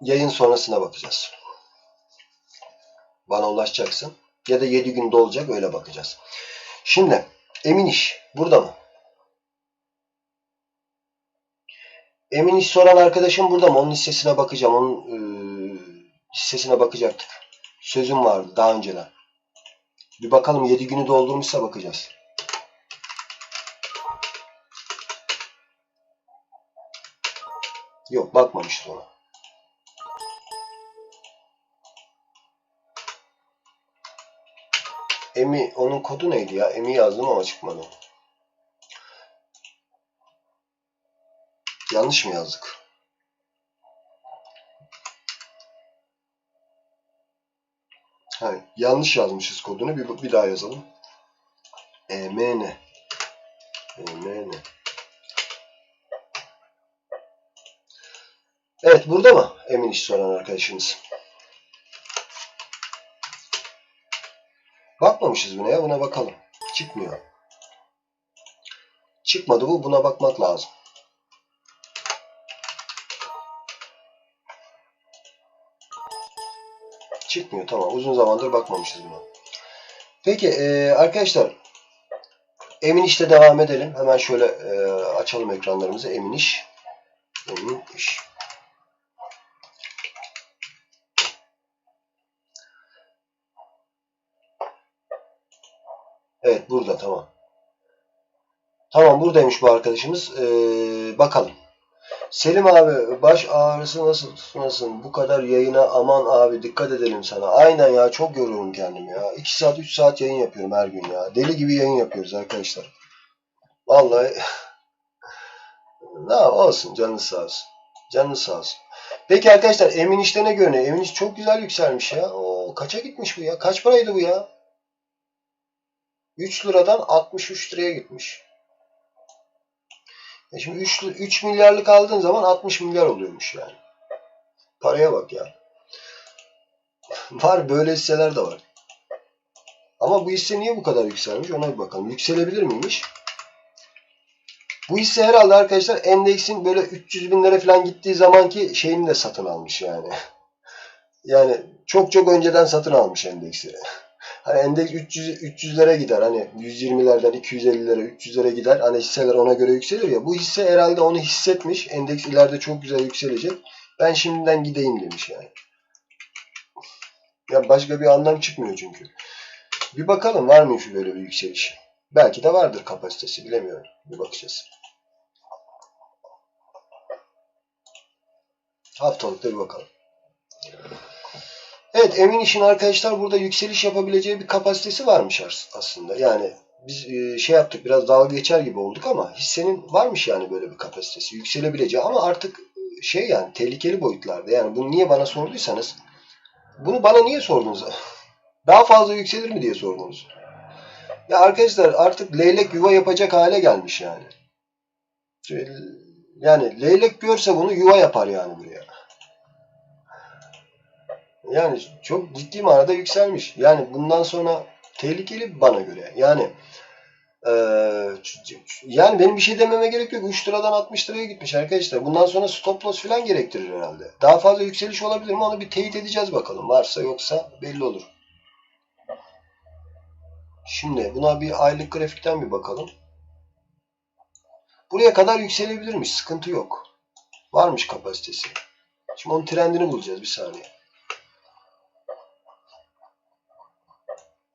yayın sonrasına bakacağız. Bana ulaşacaksın. Ya da 7 günde olacak öyle bakacağız. Şimdi Emin İş burada mı? Emin İş soran arkadaşım burada mı? Onun hissesine bakacağım. Onun e, hissesine bakacaktık. Sözüm vardı daha önceden. Bir bakalım 7 günü doldurmuşsa bakacağız. Yok bakmamıştır ona. Emi onun kodu neydi ya? Emi yazdım ama çıkmadı. Yanlış mı yazdık? Ha, yanlış yazmışız kodunu. Bir, bir daha yazalım. EMN. EMN. Evet burada mı? Emin iş soran arkadaşımız. Bakmamışız buna ya. Buna bakalım. Çıkmıyor. Çıkmadı bu. Buna bakmak lazım. Çıkmıyor. Tamam. Uzun zamandır bakmamışız buna. Peki e, arkadaşlar Emin işte devam edelim. Hemen şöyle e, açalım ekranlarımızı. Emin iş. Emin iş. Evet burada tamam. Tamam buradaymış bu arkadaşımız. Ee, bakalım. Selim abi baş ağrısı nasıl tutmasın? Bu kadar yayına aman abi dikkat edelim sana. Aynen ya çok yoruyorum kendimi ya. 2 saat 3 saat yayın yapıyorum her gün ya. Deli gibi yayın yapıyoruz arkadaşlar. Vallahi ne olsun canınız sağ olsun. Canınız sağ olsun. Peki arkadaşlar Emin işte ne görünüyor? Emin iş çok güzel yükselmiş ya. O kaça gitmiş bu ya? Kaç paraydı bu ya? 3 liradan 63 liraya gitmiş. E şimdi 3, 3 milyarlık aldığın zaman 60 milyar oluyormuş yani. Paraya bak ya. Var böyle hisseler de var. Ama bu hisse niye bu kadar yükselmiş ona bir bakalım. Yükselebilir miymiş? Bu hisse herhalde arkadaşlar endeksin böyle 300 binlere falan gittiği zamanki şeyini de satın almış yani. Yani çok çok önceden satın almış endeksi. Hani endeks 300 300'lere gider. Hani 120'lerden 250'lere, 300'lere gider. Hani hisseler ona göre yükselir ya. Bu hisse herhalde onu hissetmiş. Endeks ileride çok güzel yükselecek. Ben şimdiden gideyim demiş yani. Ya başka bir anlam çıkmıyor çünkü. Bir bakalım var mı şu böyle bir yükseliş. Belki de vardır kapasitesi bilemiyorum. Bir bakacağız. Haftalıkta bir bakalım. Evet Emin işin arkadaşlar burada yükseliş yapabileceği bir kapasitesi varmış as- aslında. Yani biz e, şey yaptık biraz dalga geçer gibi olduk ama hissenin varmış yani böyle bir kapasitesi. Yükselebileceği ama artık e, şey yani tehlikeli boyutlarda. Yani bunu niye bana sorduysanız bunu bana niye sordunuz? Daha fazla yükselir mi diye sordunuz. Ya arkadaşlar artık leylek yuva yapacak hale gelmiş yani. Şöyle- Yani leylek görse bunu yuva yapar yani buraya. Yani çok ciddi manada yükselmiş. Yani bundan sonra tehlikeli bana göre. Yani ç- yani benim bir şey dememe gerek yok. 3 liradan 60 liraya gitmiş arkadaşlar. Bundan sonra stop loss falan gerektirir herhalde. Daha fazla yükseliş olabilir mi? Onu bir teyit edeceğiz bakalım. Varsa yoksa belli olur. Şimdi buna bir aylık grafikten bir bakalım. Buraya kadar yükselebilirmiş. Sıkıntı yok. Varmış kapasitesi. Şimdi onun trendini bulacağız bir saniye.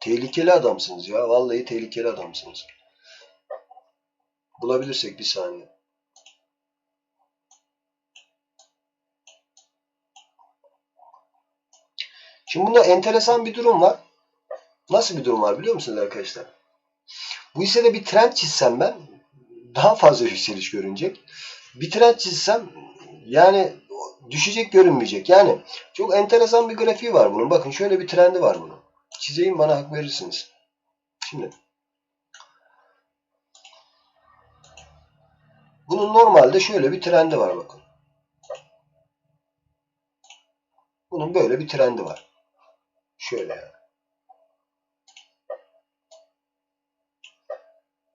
Tehlikeli adamsınız ya. Vallahi tehlikeli adamsınız. Bulabilirsek bir saniye. Şimdi bunda enteresan bir durum var. Nasıl bir durum var biliyor musunuz arkadaşlar? Bu hissede bir trend çizsem ben daha fazla yükseliş görünecek. Bir trend çizsem yani düşecek görünmeyecek. Yani çok enteresan bir grafiği var bunun. Bakın şöyle bir trendi var bunun. Çizeyim bana hak verirsiniz. Şimdi bunun normalde şöyle bir trendi var bakın. Bunun böyle bir trendi var. Şöyle yani.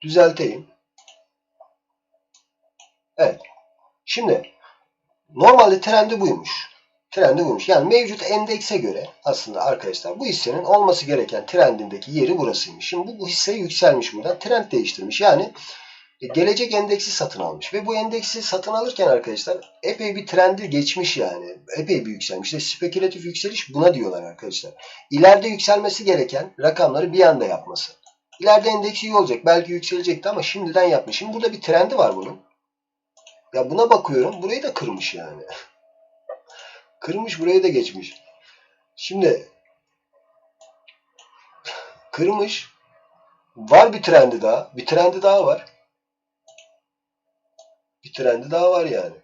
Düzelteyim. Evet. Şimdi normalde trendi buymuş. Trendi bulmuş. Yani mevcut endekse göre aslında arkadaşlar bu hissenin olması gereken trendindeki yeri burasıymış. Şimdi bu, bu hisse yükselmiş buradan. Trend değiştirmiş. Yani e, gelecek endeksi satın almış. Ve bu endeksi satın alırken arkadaşlar epey bir trendi geçmiş yani. Epey bir yükselmiş. İşte spekülatif yükseliş buna diyorlar arkadaşlar. İleride yükselmesi gereken rakamları bir anda yapması. İleride endeksi iyi olacak. Belki yükselecekti ama şimdiden yapmış. Şimdi burada bir trendi var bunun. Ya buna bakıyorum. Burayı da kırmış yani. kırmış burayı da geçmiş. Şimdi kırmış. Var bir trendi daha. Bir trendi daha var. Bir trendi daha var yani.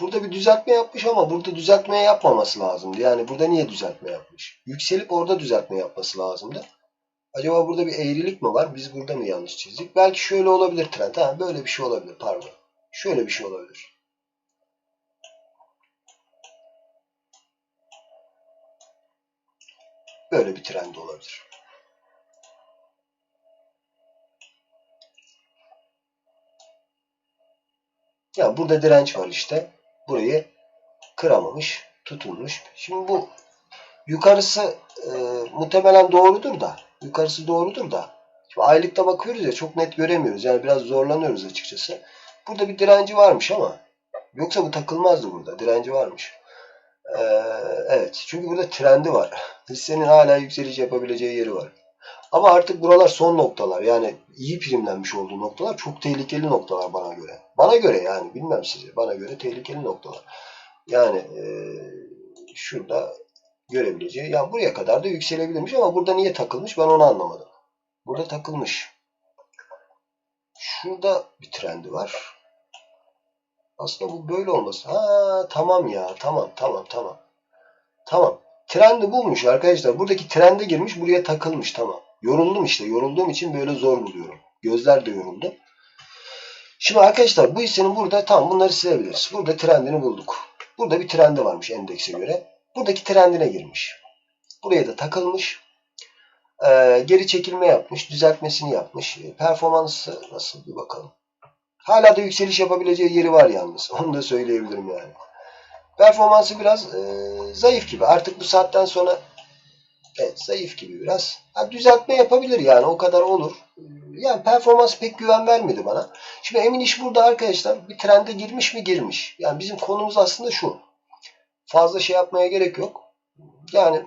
Burada bir düzeltme yapmış ama burada düzeltme yapmaması lazımdı. Yani burada niye düzeltme yapmış? Yükselip orada düzeltme yapması lazımdı. Acaba burada bir eğrilik mi var? Biz burada mı yanlış çizdik? Belki şöyle olabilir trend. Ha, böyle bir şey olabilir. Pardon. Şöyle bir şey olabilir. Böyle bir trend olabilir. Ya burada direnç var işte. Burayı kıramamış, tutunmuş. Şimdi bu yukarısı e, muhtemelen doğrudur da. Yukarısı doğrudur da. Şimdi aylıkta bakıyoruz ya çok net göremiyoruz. Yani biraz zorlanıyoruz açıkçası. Burada bir direnci varmış ama yoksa bu takılmazdı burada. Direnci varmış. Ee, evet. Çünkü burada trendi var. Hissenin hala yükseliş yapabileceği yeri var. Ama artık buralar son noktalar. Yani iyi primlenmiş olduğu noktalar çok tehlikeli noktalar bana göre. Bana göre yani bilmem size. Bana göre tehlikeli noktalar. Yani e, şurada görebileceği. Yani buraya kadar da yükselebilirmiş ama burada niye takılmış ben onu anlamadım. Burada takılmış. Şurada bir trendi var. Aslında bu böyle olması. Ha tamam ya tamam tamam tamam. Tamam. Trendi bulmuş arkadaşlar. Buradaki trende girmiş buraya takılmış tamam. Yoruldum işte. Yorulduğum için böyle zor buluyorum. Gözler de yoruldu. Şimdi arkadaşlar bu hissenin burada tam bunları silebiliriz. Burada trendini bulduk. Burada bir trendi varmış endekse göre. Buradaki trendine girmiş. Buraya da takılmış. Ee, geri çekilme yapmış. Düzeltmesini yapmış. E, performansı nasıl bir bakalım. Hala da yükseliş yapabileceği yeri var yalnız. Onu da söyleyebilirim yani. Performansı biraz e, zayıf gibi. Artık bu saatten sonra evet zayıf gibi biraz. Ha, düzeltme yapabilir yani o kadar olur. Yani performans pek güven vermedi bana. Şimdi emin iş burada arkadaşlar bir trende girmiş mi girmiş. Yani bizim konumuz aslında şu. Fazla şey yapmaya gerek yok. Yani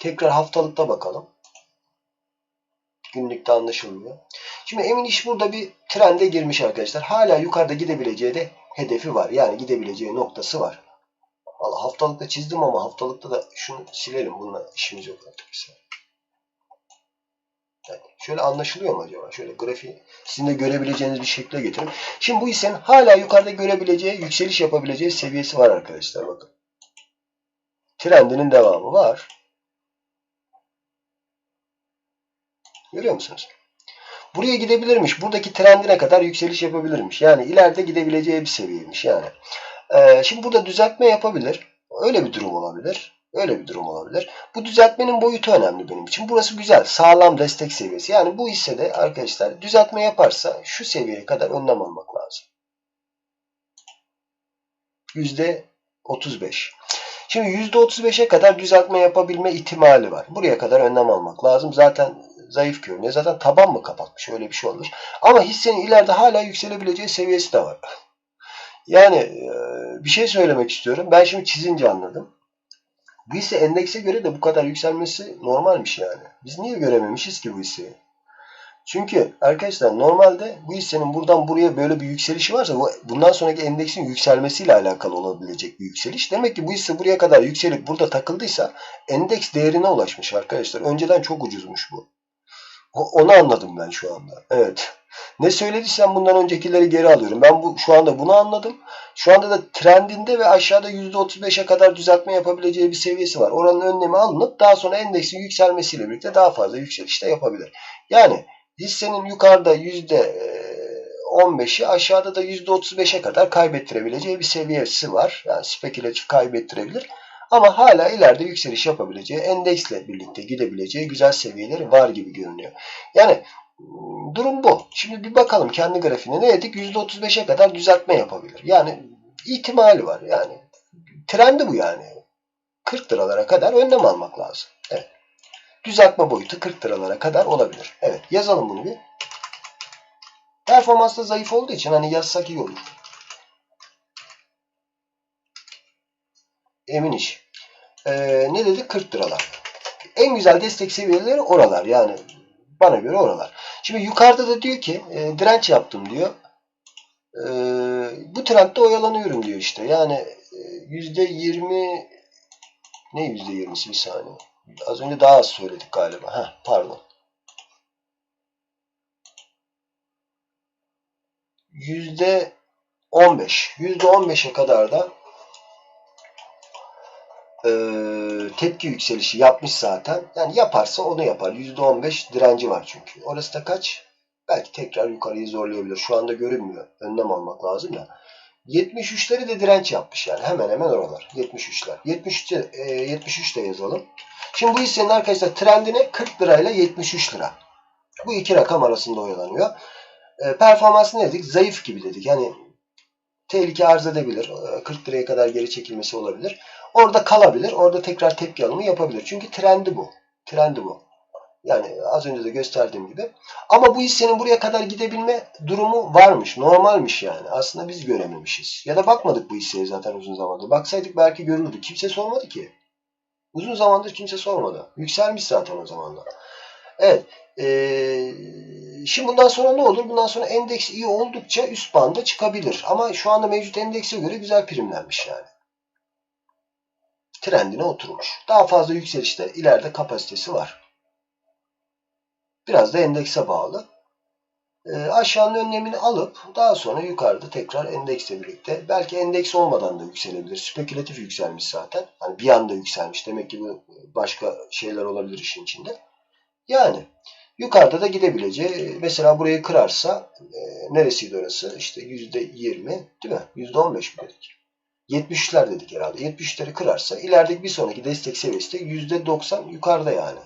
tekrar haftalıkta bakalım. Günlükte anlaşılmıyor. Şimdi emin iş burada bir trende girmiş arkadaşlar. Hala yukarıda gidebileceği de hedefi var. Yani gidebileceği noktası var. Valla haftalıkta çizdim ama haftalıkta da şunu silelim. Bununla işimiz yok artık. Yani şöyle anlaşılıyor mu acaba? Şöyle grafiği sizin de görebileceğiniz bir şekilde getirin. Şimdi bu hissenin hala yukarıda görebileceği, yükseliş yapabileceği seviyesi var arkadaşlar. Bakın. Trendinin devamı var. Görüyor musunuz? Buraya gidebilirmiş. Buradaki trendine kadar yükseliş yapabilirmiş. Yani ileride gidebileceği bir seviyeymiş yani. Ee, şimdi burada düzeltme yapabilir. Öyle bir durum olabilir. Öyle bir durum olabilir. Bu düzeltmenin boyutu önemli benim için. Burası güzel. Sağlam destek seviyesi. Yani bu hissede arkadaşlar düzeltme yaparsa şu seviyeye kadar önlem almak lazım. %35. Şimdi %35'e kadar düzeltme yapabilme ihtimali var. Buraya kadar önlem almak lazım. Zaten zayıf görünüyor. Zaten taban mı kapatmış? Öyle bir şey olmuş. Ama hissenin ileride hala yükselebileceği seviyesi de var. Yani bir şey söylemek istiyorum. Ben şimdi çizince anladım. Bu hisse endekse göre de bu kadar yükselmesi normalmiş yani. Biz niye görememişiz ki bu hisseyi? Çünkü arkadaşlar normalde bu hissenin buradan buraya böyle bir yükselişi varsa bu bundan sonraki endeksin yükselmesiyle alakalı olabilecek bir yükseliş. Demek ki bu hisse buraya kadar yükselip burada takıldıysa endeks değerine ulaşmış arkadaşlar. Önceden çok ucuzmuş bu. Onu anladım ben şu anda. Evet. Ne söylediysem bundan öncekileri geri alıyorum. Ben bu şu anda bunu anladım. Şu anda da trendinde ve aşağıda %35'e kadar düzeltme yapabileceği bir seviyesi var. Oranın önlemi alınıp daha sonra endeksin yükselmesiyle birlikte daha fazla yükseliş de yapabilir. Yani hissenin yukarıda %15'i aşağıda da %35'e kadar kaybettirebileceği bir seviyesi var. Yani spekülatif kaybettirebilir. Ama hala ileride yükseliş yapabileceği, endeksle birlikte gidebileceği güzel seviyeleri var gibi görünüyor. Yani durum bu. Şimdi bir bakalım kendi grafiğine ne dedik? %35'e kadar düzeltme yapabilir. Yani ihtimali var. Yani trendi bu yani. 40 liralara kadar önlem almak lazım. Evet. Düzeltme boyutu 40 liralara kadar olabilir. Evet yazalım bunu bir. Performans da zayıf olduğu için hani yazsak iyi olur. Emin iş. Ee, ne dedik? 40 liralar. En güzel destek seviyeleri oralar. Yani bana göre oralar. Şimdi yukarıda da diyor ki e, direnç yaptım diyor. E, bu trendde oyalanıyorum diyor işte. Yani e, yüzde yirmi ne yüzde yirmisi bir saniye. Az önce daha az söyledik galiba. Heh, pardon. Yüzde on beş. Yüzde on beşe kadar da tepki yükselişi yapmış zaten. Yani yaparsa onu yapar. %15 direnci var çünkü. Orası da kaç? Belki tekrar yukarıyı zorlayabilir. Şu anda görünmüyor. Önlem almak lazım ya. 73'leri de direnç yapmış yani. Hemen hemen oralar. 73'ler. 73, e, 73 de yazalım. Şimdi bu hissenin arkadaşlar trendine 40 lirayla 73 lira. Bu iki rakam arasında oyalanıyor. E, performansı ne dedik? Zayıf gibi dedik. Yani tehlike arz edebilir. E, 40 liraya kadar geri çekilmesi olabilir. Orada kalabilir. Orada tekrar tepki alımı yapabilir. Çünkü trendi bu. Trendi bu. Yani az önce de gösterdiğim gibi. Ama bu hissenin buraya kadar gidebilme durumu varmış. Normalmiş yani. Aslında biz görememişiz. Ya da bakmadık bu hisseye zaten uzun zamandır. Baksaydık belki görürdük. Kimse sormadı ki. Uzun zamandır kimse sormadı. Yükselmiş zaten o zamanlar. Evet. Ee, şimdi bundan sonra ne olur? Bundan sonra endeks iyi oldukça üst banda çıkabilir. Ama şu anda mevcut endekse göre güzel primlenmiş yani trendine oturmuş. Daha fazla yükselişte ileride kapasitesi var. Biraz da endekse bağlı. E, aşağının önlemini alıp daha sonra yukarıda tekrar endeksle birlikte belki endeks olmadan da yükselebilir. Spekülatif yükselmiş zaten. Hani bir anda yükselmiş. Demek ki başka şeyler olabilir işin içinde. Yani yukarıda da gidebileceği mesela burayı kırarsa e, neresiydi orası? İşte %20 değil mi? %15 mi dedik? 73'ler dedik herhalde. 73'leri kırarsa ilerideki bir sonraki destek seviyesi de %90 yukarıda yani.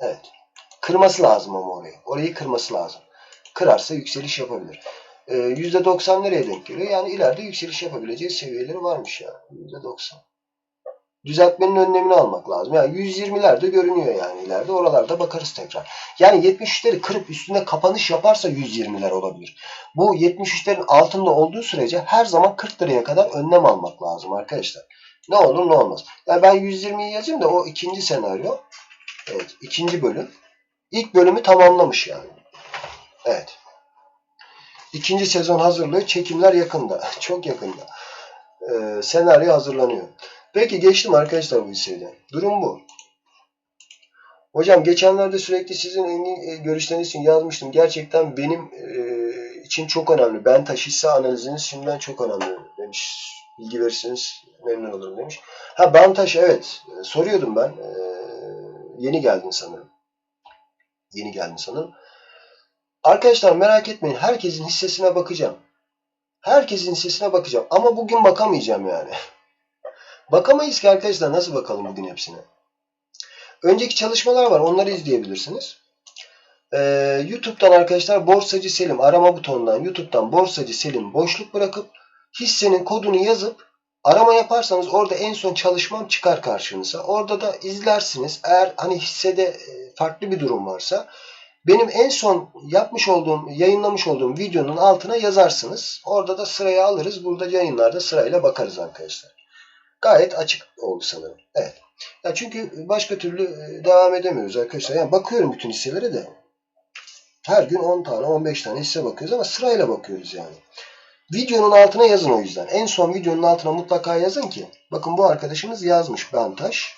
Evet. Kırması lazım ama orayı. Orayı kırması lazım. Kırarsa yükseliş yapabilir. Ee, %90 nereye denk geliyor? Yani ileride yükseliş yapabileceği seviyeleri varmış ya. Yani. %90. Düzeltmenin önlemini almak lazım. Yani 120'ler de görünüyor yani ileride. Oralarda bakarız tekrar. Yani 73'leri kırıp üstüne kapanış yaparsa 120'ler olabilir. Bu 73'lerin altında olduğu sürece her zaman 40 liraya kadar önlem almak lazım arkadaşlar. Ne olur ne olmaz. Yani ben 120'yi yazayım da o ikinci senaryo. Evet ikinci bölüm. İlk bölümü tamamlamış yani. Evet. İkinci sezon hazırlığı çekimler yakında. Çok yakında. Ee, senaryo hazırlanıyor. Peki geçtim arkadaşlar bu hisseyden. Durum bu. Hocam geçenlerde sürekli sizin engin görüşleriniz için yazmıştım. Gerçekten benim e, için çok önemli. Ben taş hisse analiziniz şimdiden çok önemli demiş. Bilgi verirseniz memnun olurum demiş. Ha Bantaş evet. E, soruyordum ben. E, yeni geldin sanırım. Yeni geldin sanırım. Arkadaşlar merak etmeyin. Herkesin hissesine bakacağım. Herkesin hissesine bakacağım. Ama bugün bakamayacağım yani. Bakamayız ki arkadaşlar. Nasıl bakalım bugün hepsine? Önceki çalışmalar var. Onları izleyebilirsiniz. Ee, YouTube'dan arkadaşlar Borsacı Selim arama butonundan YouTube'dan Borsacı Selim boşluk bırakıp hissenin kodunu yazıp arama yaparsanız orada en son çalışmam çıkar karşınıza. Orada da izlersiniz. Eğer hani hissede e, farklı bir durum varsa benim en son yapmış olduğum, yayınlamış olduğum videonun altına yazarsınız. Orada da sıraya alırız. Burada yayınlarda sırayla bakarız arkadaşlar. Gayet açık oldu sanırım. Evet. Ya çünkü başka türlü e, devam edemiyoruz arkadaşlar. Yani bakıyorum bütün hisselere de. Her gün 10 tane 15 tane hisse bakıyoruz ama sırayla bakıyoruz yani. Videonun altına yazın o yüzden. En son videonun altına mutlaka yazın ki. Bakın bu arkadaşımız yazmış Bentaş.